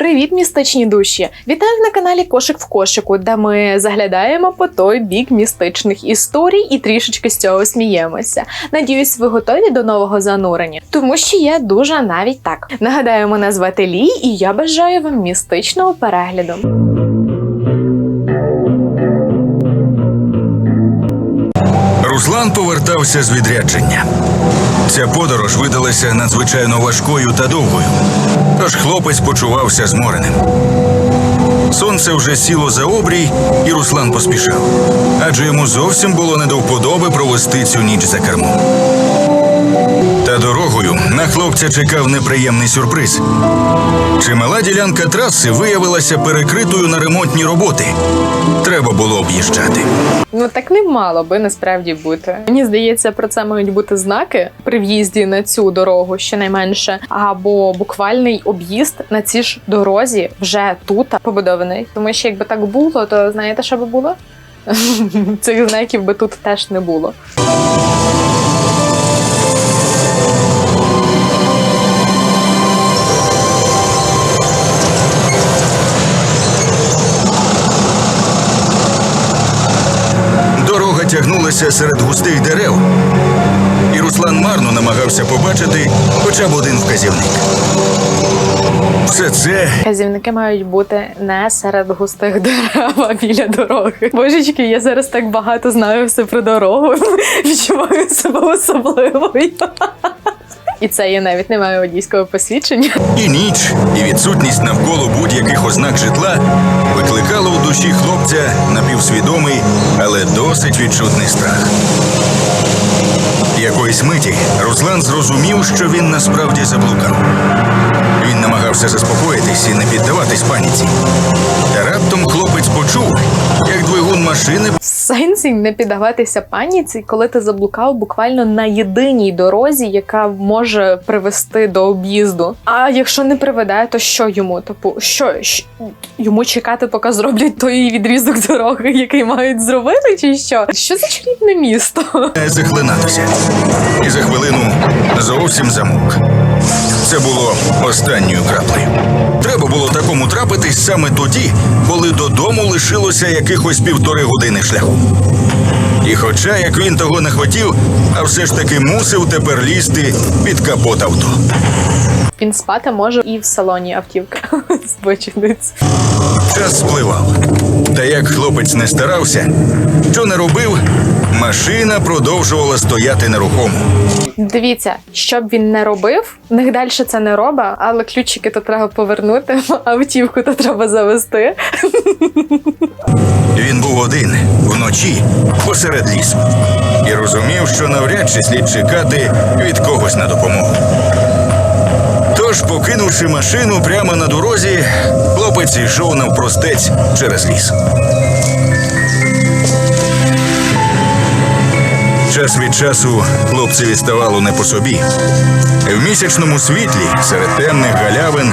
Привіт, містичні душі! Вітаю на каналі Кошик в кошику, де ми заглядаємо по той бік містичних історій і трішечки з цього сміємося. Надіюсь, ви готові до нового занурення, тому що я дуже навіть так. Нагадаю, мене звати Лі, і я бажаю вам містичного перегляду. Руслан повертався з відрядження. Ця подорож видалася надзвичайно важкою та довгою, тож хлопець почувався змореним. Сонце вже сіло за обрій, і Руслан поспішав, адже йому зовсім було не до вподоби провести цю ніч за кермом. Та дорогою на хлопця чекав неприємний сюрприз. Чимала ділянка траси виявилася перекритою на ремонтні роботи. Треба було об'їжджати. Ну так не мало би насправді бути. Мені здається, про це мають бути знаки при в'їзді на цю дорогу, щонайменше, або буквальний об'їзд на цій ж дорозі вже тут побудований. Тому що якби так було, то знаєте, що би було? Цих знаків би тут теж не було. Дорога серед густих дерев, і Руслан марно намагався побачити хоча б один вказівник. Все це Казівники мають бути не серед густих дерев, а біля дороги. Божечки, я зараз так багато знаю все про дорогу. Відчуваю себе особливою. І це я навіть не маю водійського посвідчення. і ніч, і відсутність навколо будь-яких ознак житла викликало у душі хлопця напівсвідомий, але досить відчутний страх. Якоїсь миті Руслан зрозумів, що він насправді заблукав. Намагався заспокоїтись і не піддаватись паніці. Та раптом хлопець почув, як двигун машини В сенсі не піддаватися паніці, коли ти заблукав буквально на єдиній дорозі, яка може привести до об'їзду. А якщо не приведе, то що йому? Типу, що йому чекати, поки зроблять той відрізок дороги, який мають зробити, чи що? Що за чарівне місто? захлинатися. І за хвилину зовсім замовк. Це було останньою краплею. Треба було такому трапитись саме тоді, коли додому лишилося якихось півтори години шляху. І хоча як він того не хотів, а все ж таки мусив тепер лізти під капот авто. Він спати може і в салоні автівка збочинець. Час спливав. Та як хлопець не старався, що не робив, машина продовжувала стояти нерухомо. Дивіться, що б він не робив, в них далі це не робить, але ключики то треба повернути, автівку то треба завести. Він був один вночі посеред лісу і розумів, що навряд чи слід чекати від когось на допомогу. Тож, покинувши машину прямо на дорозі, хлопець йшов навпростець через ліс. Час від часу хлопцеві ставало не по собі. В місячному світлі серед темних галявин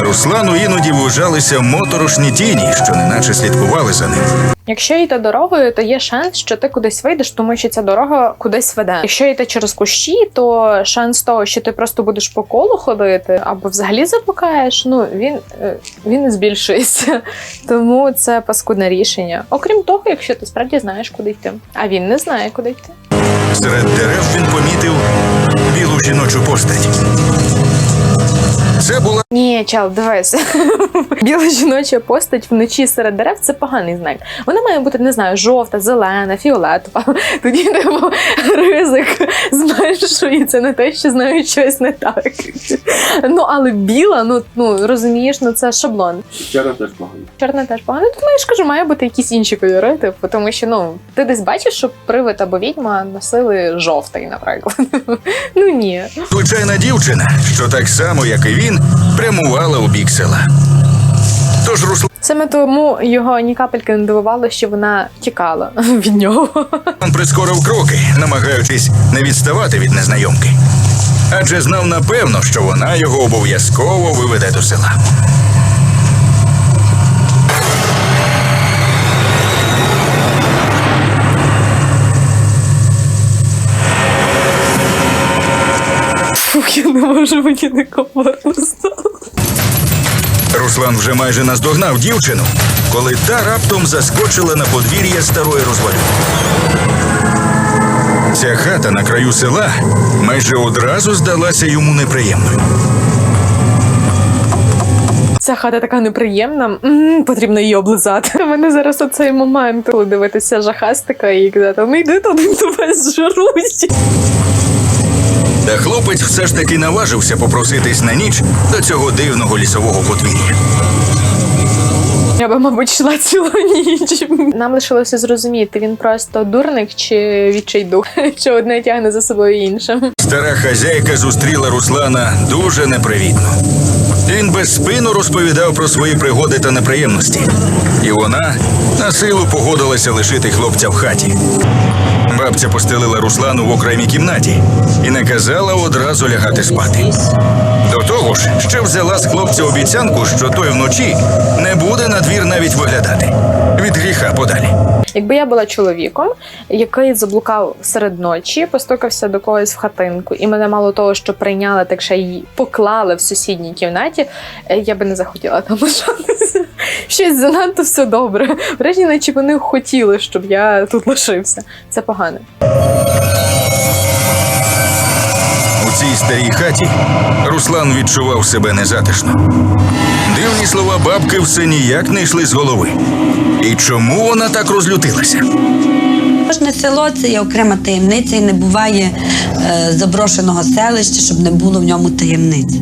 Руслану іноді вважалися моторошні тіні, що неначе слідкували за ним. Якщо йти дорогою, то є шанс, що ти кудись вийдеш, тому що ця дорога кудись веде. Якщо йти через кущі, то шанс того, що ти просто будеш по колу ходити або взагалі заблукаєш, ну він, е, він збільшується. Тому це паскудне рішення. Окрім того, якщо ти справді знаєш, куди йти, а він не знає, куди йти. Серед дерев він помітив білу жіночу постать. Це була Ні, чел, дивись. Біла жіноча постать вночі серед дерев це поганий знак. Вона має бути, не знаю, жовта, зелена, фіолетова. Тоді типу, ризик зменшується на те, що знають щось не так. Ну, але біла, ну, ну розумієш, ну це шаблон. Чорна теж погано. Чорна теж погано. Тому я ж кажу, має бути якісь інші кольори, типу, тому що ну, ти десь бачиш, що привид або відьма носили жовтий, наприклад. Ну ні. звичайна дівчина, що так само, як і він, прямувала у бік села. Тож Руслан Саме тому його ні капельки не дивувало, що вона тікала від нього. прискорив кроки, намагаючись не відставати від незнайомки. Адже знав напевно, що вона його обов'язково виведе до села. Я не можу мені некомфортно стало. Руслан вже майже наздогнав дівчину, коли та раптом заскочила на подвір'я старої розвалюги. Ця хата на краю села майже одразу здалася йому неприємною. Ця хата така неприємна. м потрібно її облизати. У мене зараз оцей момент, коли дивитися жахастика і казати, ну йди туди, тебе зжарусь. Та хлопець все ж таки наважився попроситись на ніч до цього дивного лісового подвір'я. Я би, мабуть, йшла цілу ніч. Нам лишилося зрозуміти, він просто дурник чи відчайдух, що одне тягне за собою інше. Стара хазяйка зустріла Руслана дуже непривітно. Він без спину розповідав про свої пригоди та неприємності, і вона на силу погодилася лишити хлопця в хаті. Бабця постелила Руслану в окремій кімнаті і наказала одразу лягати спати. До того ж, ще взяла з хлопця обіцянку, що той вночі не буде на двір навіть виглядати від гріха подалі. Якби я була чоловіком, який заблукав серед ночі, постукався до когось в хатинку, і мене мало того, що прийняли, так ще й поклали в сусідній кімнаті, е, я би не захотіла там лишатися. Щось занадто все добре. Врешті, наче вони хотіли, щоб я тут лишився. Це погано. У цій старій хаті Руслан відчував себе незатишно. Дивні слова бабки все ніяк не йшли з голови. І чому вона так розлютилася? Кожне село це є окрема таємниця і не буває е, заброшеного селища, щоб не було в ньому таємниць.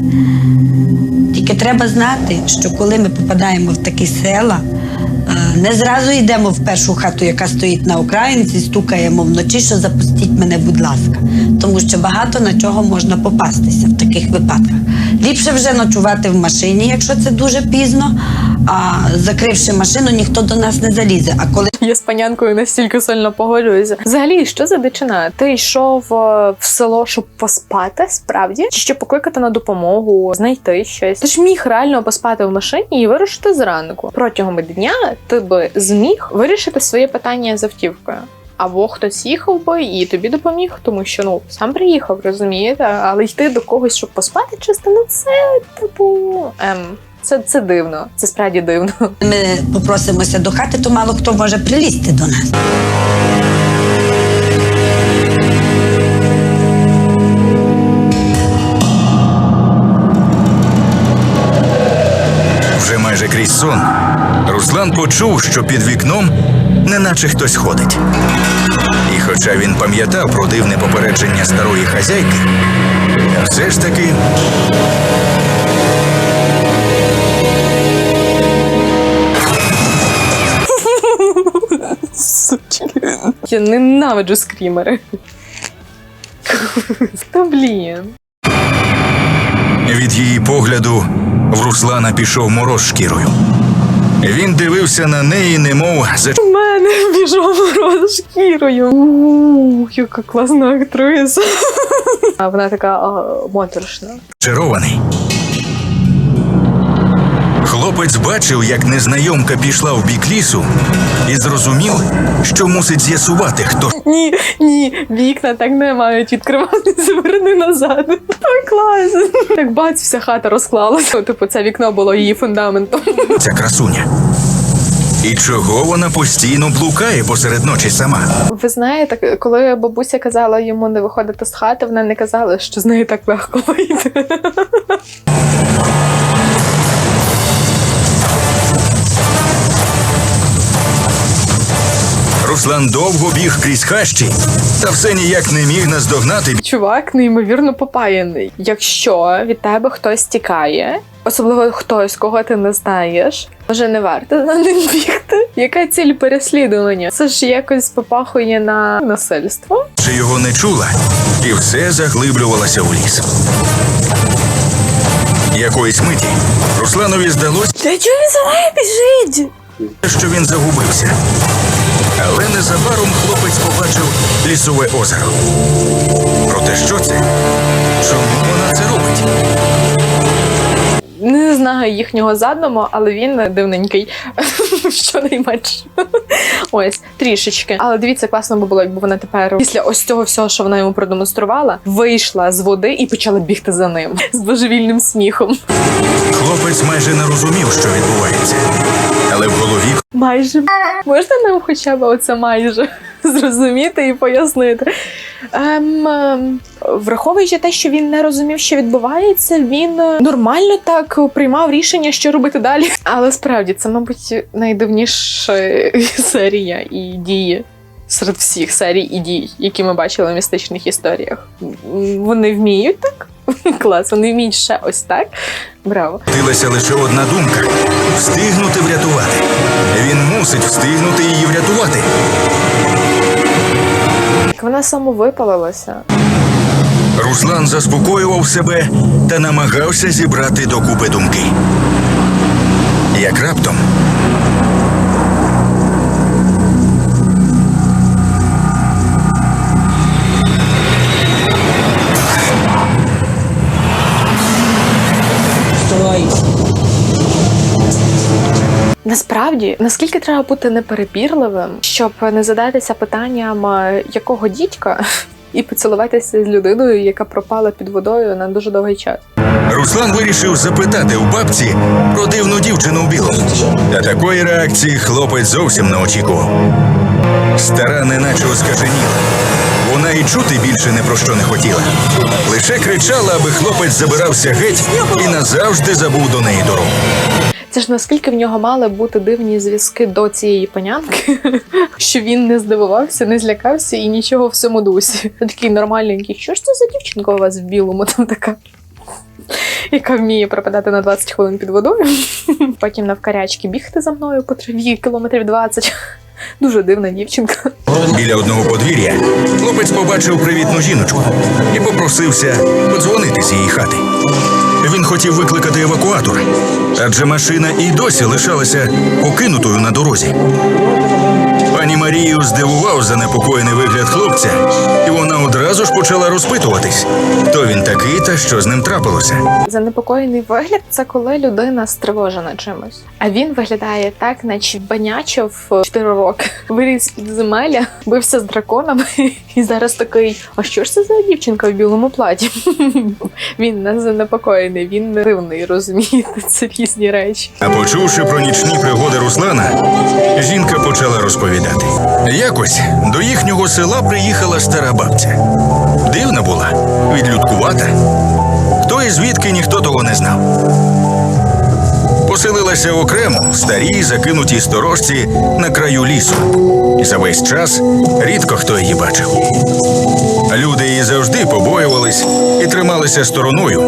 Тільки треба знати, що коли ми попадаємо в такі села, не зразу йдемо в першу хату, яка стоїть на окраїнці, стукаємо вночі, що запустіть мене, будь ласка. Тому що багато на чого можна попастися в таких випадках. Ліпше вже ночувати в машині, якщо це дуже пізно, а закривши машину, ніхто до нас не залізе. А коли Я з панянкою настільки сильно погоджуюся. Взагалі, що за дичина? Ти йшов е, в село, щоб поспати, справді, чи щоб покликати на допомогу, знайти щось. Ти ж міг реально поспати в машині і вирушити зранку. Протягом дня ти би зміг вирішити своє питання з автівкою. Або хтось їхав би і тобі допоміг, тому що ну сам приїхав, розумієте? Але йти до когось, щоб поспати, чисто ну це типу ем. Це, це дивно, це справді дивно. ми попросимося до хати, то мало хто може прилізти до нас. Вже майже крізь сон Руслан почув, що під вікном неначе хтось ходить. І хоча він пам'ятав про дивне попередження старої хазяйки, все ж таки Я ненавиджу скрімери. Та блін. від її погляду в Руслана пішов мороз шкірою. Він дивився на неї, немов У мене біжав мороз шкірою. Ух, яка класна актриса. А вона така а, моторошна. зачарований. Хлопець бачив, як незнайомка пішла в бік лісу і зрозумів, що мусить з'ясувати, хто Ні, ні, вікна так не мають відкриватися, верни назад. Так клас. Так бац, вся хата розклалася. Типу, це вікно було її фундаментом. ця красуня. І чого вона постійно блукає посеред ночі сама? Ви знаєте, коли бабуся казала йому не виходити з хати, вона не казала, що з нею так легко вийти. Руслан довго біг крізь хащі, та все ніяк не міг наздогнати Чувак неймовірно попаяний. Якщо від тебе хтось тікає, особливо хтось, кого ти не знаєш, може не варто за ним бігти. Яка ціль переслідування? Це ж якось попахує на насильство. Чи його не чула, і все заглиблювалося у ліс. Якоїсь миті Русланові здалося, Та чого він за нею біжить? що він загубився. Але незабаром хлопець побачив лісове озеро. Проте що це? Чому вона це робить? Не знаю їхнього задуму, але він дивненький. Щонайменше. Ось, трішечки. Але дивіться, класно би було, якби вона тепер після ось цього всього, що вона йому продемонструвала, вийшла з води і почала бігти за ним з божевільним сміхом. Хлопець майже не розумів, що відбувається. Але в голові Майже можна нам хоча б оце майже зрозуміти і пояснити. Ем, ем, враховуючи те, що він не розумів, що відбувається, він е, нормально так приймав рішення, що робити далі. Але справді це, мабуть, найдивніша серія і дії. Серед всіх серій і дій, які ми бачили в містичних історіях. Вони вміють так? Клас, вони вміють ще ось так. Браво. Тилася лише одна думка встигнути врятувати. Він мусить встигнути її врятувати. Як вона самовипалилася. Руслан заспокоював себе та намагався зібрати докупи думки. Як раптом Насправді, наскільки треба бути неперебірливим, щоб не задатися питанням, е, якого дідька, і поцілуватися з людиною, яка пропала під водою на дуже довгий час. Руслан вирішив запитати у бабці про дивну дівчину у білому. Та такої реакції хлопець зовсім не очікував. Стара неначе оскаженіла. Вона і чути більше не про що не хотіла. Лише кричала, аби хлопець забирався геть і назавжди забув до неї дорогу. Це ж наскільки в нього мали бути дивні зв'язки до цієї панянки, що він не здивувався, не злякався і нічого в цьому дусі. Такий нормальненький. Що ж це за дівчинка у вас в білому там така? Яка вміє пропадати на 20 хвилин під водою, потім навкарячки бігти за мною по траві кілометрів 20. Дуже дивна дівчинка. Біля одного подвір'я хлопець побачив привітну жіночку і попросився подзвонити з її хати. Він хотів викликати евакуатор, адже машина і досі лишалася покинутою на дорозі. Пані Марію здивував занепокоєний вигляд хлопця, і вона одразу ж почала розпитуватись, хто він такий та що з ним трапилося. Занепокоєний вигляд це коли людина стривожена чимось. А він виглядає так, наче банячив 4 роки. Виріс під земеля, бився з драконами, і зараз такий: а що ж це за дівчинка в білому платі? Він не занепокоєний, він дивний, розумієте, це різні речі. А почувши про нічні пригоди Руслана, жінка почала розповідати. Якось до їхнього села приїхала стара бабця. Дивна була, відлюдкувата. Хто і звідки ніхто того не знав. Поселилася окремо в старій закинутій сторожці на краю лісу. І за весь час рідко хто її бачив. Люди її завжди побоювались і трималися стороною,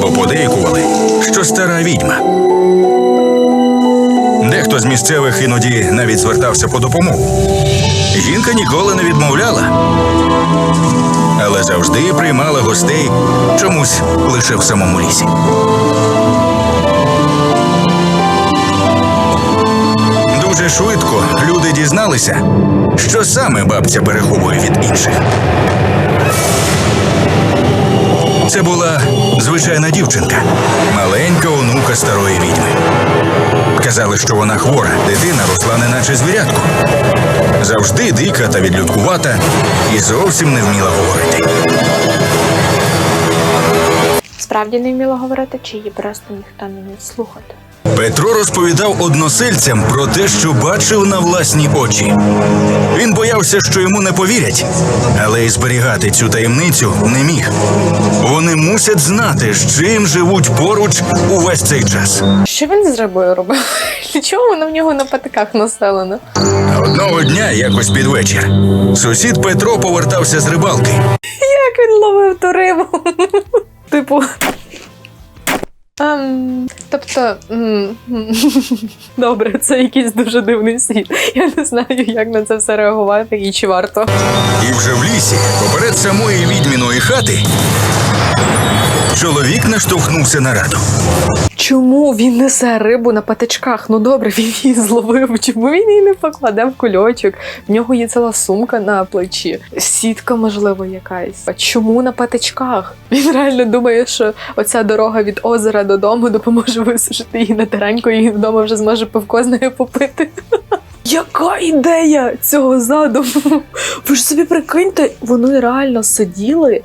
бо подейкували, що стара відьма. Дехто з місцевих іноді навіть звертався по допомогу. Жінка ніколи не відмовляла, але завжди приймала гостей чомусь лише в самому лісі. Дуже швидко люди дізналися, що саме бабця переховує від інших. Це була звичайна дівчинка, маленька онука старої відьми. Казали, що вона хвора, дитина росла неначе звірятко. Завжди дика та відлюдкувата і зовсім не вміла говорити. Справді не вміла говорити, чи її просто ніхто не слухати. Петро розповідав односельцям про те, що бачив на власні очі. Він боявся, що йому не повірять, але й зберігати цю таємницю не міг. Вони мусять знати, з чим живуть поруч увесь цей час. Що він з рибою робив? Чого вона в нього на патиках населена? Одного дня, якось під вечір, сусід Петро повертався з рибалки. Як він ловив ту рибу? Типу. Ем, тобто, м, добре, це якийсь дуже дивний світ. Я не знаю, як на це все реагувати і чи варто. І вже в лісі, поперед самої відьміної хати, чоловік наштовхнувся на раду. Чому він несе рибу на патичках? Ну добре, він її зловив. Чому він її не покладе в кульочок? В нього є ціла сумка на плечі, сітка, можливо, якась. А чому на патичках? Він реально думає, що оця дорога від озера додому допоможе висушити її на тараньку, і вдома вже зможе пивко з нею попити. Яка ідея цього задуму? Ви ж собі прикиньте, вони реально сиділи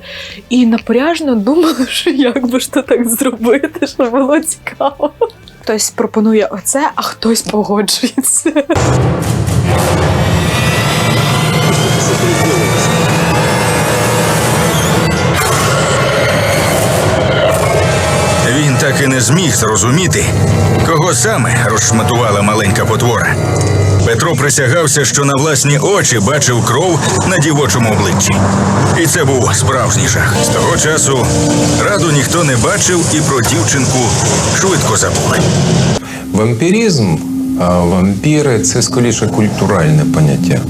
і напряжно думали, що як би ж то так зробити, що було цікаво. Хтось пропонує оце, а хтось погоджується. Він так і не зміг зрозуміти, кого саме розшматувала маленька потвора. Петро присягався, що на власні очі бачив кров на дівочому обличчі. І це був справжній жах. З того часу раду ніхто не бачив і про дівчинку швидко забули. Вампіризм, а вампіри це скоріше культуральне поняття.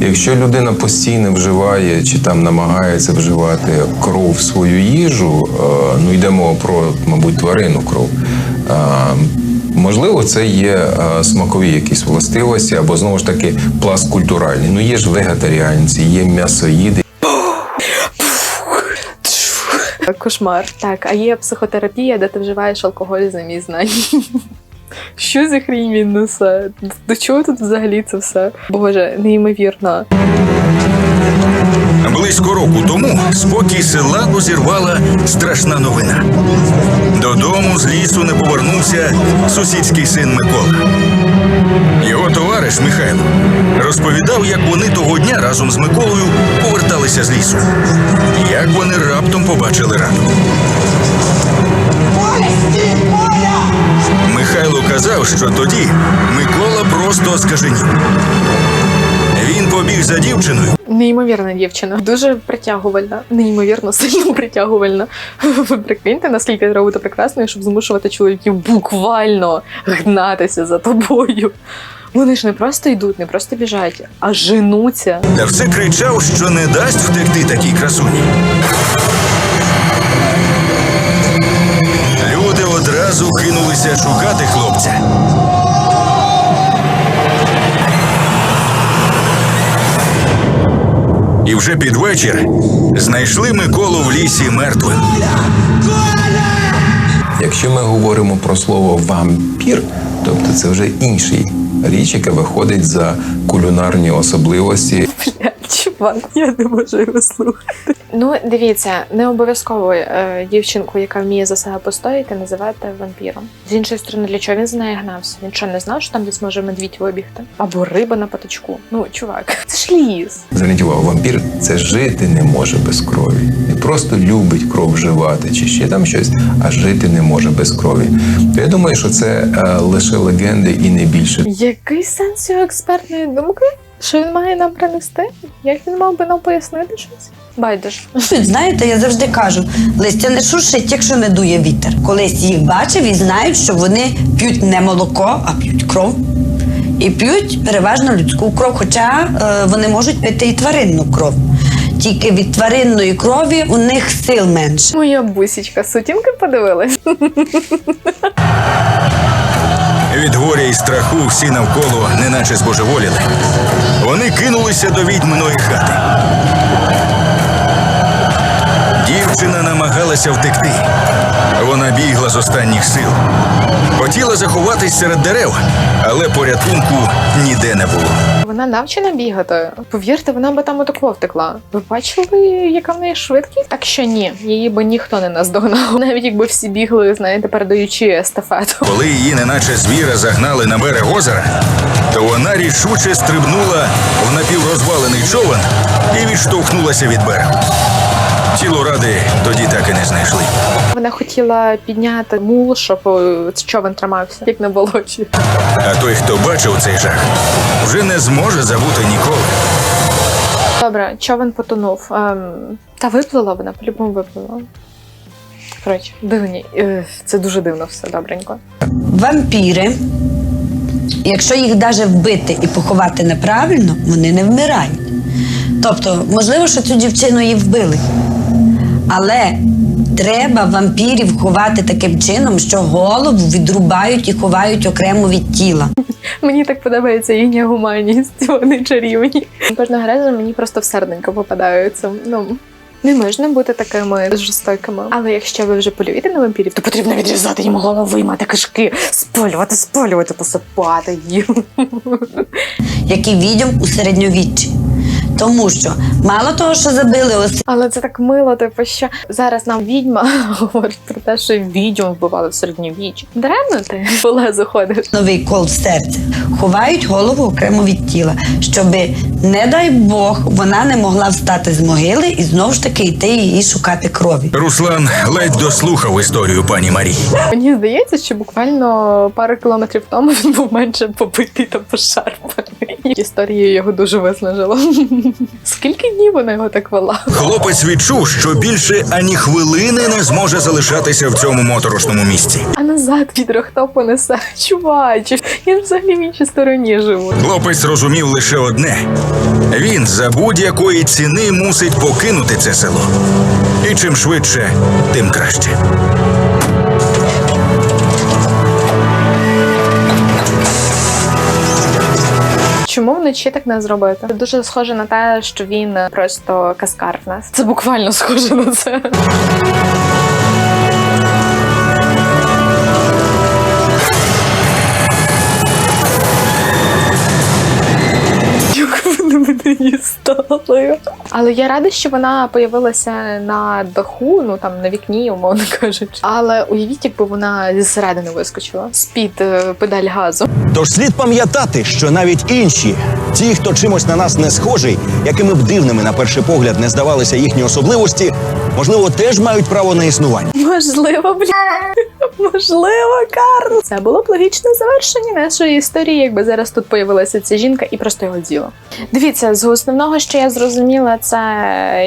Якщо людина постійно вживає чи там намагається вживати кров в свою їжу, е, ну йдемо про, мабуть, тварину кров. е, Можливо, це є е, смакові якісь властивості, або знову ж таки пласт культуральний. Ну є ж вегетаріанці, є м'ясоїди. Кошмар. Так, а є психотерапія, де ти вживаєш алкоголь замість знань. Що за хрінь він несе? До чого тут взагалі це все? Боже, неймовірно. Близько року тому спокій села розірвала страшна новина. Додому з лісу не повернувся сусідський син Микола. Його товариш Михайло розповідав, як вони того дня разом з Миколою поверталися з лісу. Як вони раптом побачили раду. Михайло казав, що тоді Микола просто скаженів. Він побіг за дівчиною, Неймовірна дівчина, дуже притягувальна, неймовірно сильно притягувальна. Ви прикиньте, наскільки треба бути прекрасною, щоб змушувати чоловіків буквально гнатися за тобою. Вони ж не просто йдуть, не просто біжать, а женуться. та все кричав, що не дасть втекти такій красуні. Одразу кинулися шукати хлопця. І вже під вечір знайшли Миколу в лісі мертвим. Якщо ми говоримо про слово вампір, тобто це вже інший річ, яка виходить за кулінарні особливості чувак, я не можу його слухати. Ну, дивіться, не обов'язково е, дівчинку, яка вміє за себе постояти, називати вампіром. З іншої сторони, для чого він з нею гнався? Він що не знав, що там десь може медвідь вибігти? Або риба на патичку. Ну, чувак, це ж ліс. Зверніть увагу, вампір це жити не може без крові. Не просто любить кров вживати чи ще там щось, а жити не може без крові. То я думаю, що це е, лише легенди і не більше. Який сенс його експертної думки? Що він має нам принести? Як він мав би нам пояснити щось? Байдуже. Знаєте, я завжди кажу, листя не шуршить, якщо не дує вітер. Колись їх бачив і знають, що вони п'ють не молоко, а п'ють кров. І п'ють переважно людську кров, хоча е, вони можуть пити і тваринну кров. Тільки від тваринної крові у них сил менше. Моя бусічка, сутінки подивилась. Від горя і страху всі навколо неначе збожеволіли. Вони кинулися до відьминої хати. Дівчина намагалася втекти. Вона бігла з останніх сил. Хотіла заховатись серед дерев, але порятунку ніде не було. Вона навчена бігати. Повірте, вона би там отако втекла. Ви бачили, яка в неї швидкість? Так що ні, її би ніхто не наздогнав. Навіть якби всі бігли, знаєте, передаючи естафету. Коли її, неначе звіра, загнали на берег озера, то вона рішуче стрибнула в напіврозвалений човен і відштовхнулася від берегу. Тіло ради тоді так і не знайшли. Вона хотіла підняти мул, щоб е, човен тримався, як на болоті. А той, хто бачив цей жах, вже не зможе забути ніколи. Добре, човен потонув. Ем, та виплила вона, по-любому виплила. Коротше, дивні. Е, Це дуже дивно все добренько. Вампіри, якщо їх навіть вбити і поховати неправильно, вони не вмирають. Тобто, можливо, що цю дівчину і вбили. Але треба вампірів ховати таким чином, що голову відрубають і ховають окремо від тіла. Мені так подобається їхня гуманність, вони чарівні. Кожного разу мені просто в серденько попадаються. Ну. Не можна бути такими жорстокими. Але якщо ви вже полюєте на вампірів, то потрібно відрізати їм голову, виймати кишки, спалювати, спалювати, посипати їм. як і відьом у середньовіччі. Тому що мало того, що забили ось Але це так мило, типу, що зараз нам відьма говорить про те, що відьом вбивали в середньовіччі. Даремно ти по лезу ходиш. новий кол в серце, ховають голову окремо від тіла, щоби, не дай Бог, вона не могла встати з могили і знову ж таки йти її шукати крові. Руслан ледь дослухав історію пані Марії. Мені здається, що буквально пару кілометрів тому він був менше побитий та пошарпаний. Історія його дуже виснажила. Скільки днів вона його так вела? Хлопець відчув, що більше ані хвилини не зможе залишатися в цьому моторошному місці. А назад відро хто понесе? Чувачі, я ж взагалі в іншій стороні живу. Хлопець зрозумів лише одне: він за будь-якої ціни мусить покинути це село. І чим швидше, тим краще. Чому вночі так не зробити? Це дуже схоже на те, що він просто каскар в нас. Це буквально схоже на це. Як вони мене дістали. Але я рада, що вона появилася на даху, ну там на вікні, умовно кажучи. Але уявіть, якби вона зі середини вискочила з-під е, педаль газу. Тож слід пам'ятати, що навіть інші, ті, хто чимось на нас не схожий, якими б дивними на перший погляд не здавалися їхні особливості, можливо, теж мають право на існування. Можливо, бля. Можливо, Карл. Це було б логічне завершення нашої історії, якби зараз тут появилася ця жінка і просто його з'їла. Дивіться, з основного, що я зрозуміла, це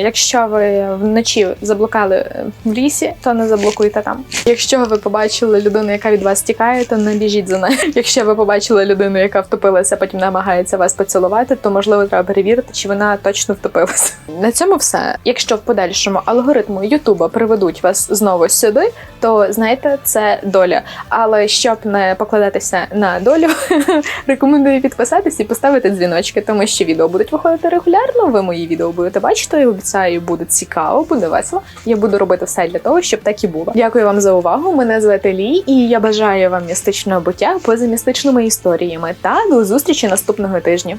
якщо ви вночі заблукали в лісі, то не заблокуйте там. Якщо ви побачили людину, яка від вас тікає, то не біжіть за нею. Якщо ви побачили людину, яка втопилася, потім намагається вас поцілувати, то можливо треба перевірити, чи вона точно втопилася. На цьому все. Якщо в подальшому алгоритму Ютуба приведуть вас знову сюди, то знаєте, це доля. Але щоб не покладатися на долю, рекомендую підписатись і поставити дзвіночки, тому що відео будуть виходити регулярно. Ви мої відео будете бачити. Обіцяю, буде цікаво, буде весело. Я буду робити все для того, щоб так і було. Дякую вам за увагу. Мене звати Лі, і я бажаю вам містичного буття поза містичними історіями. Та до зустрічі наступного тижня.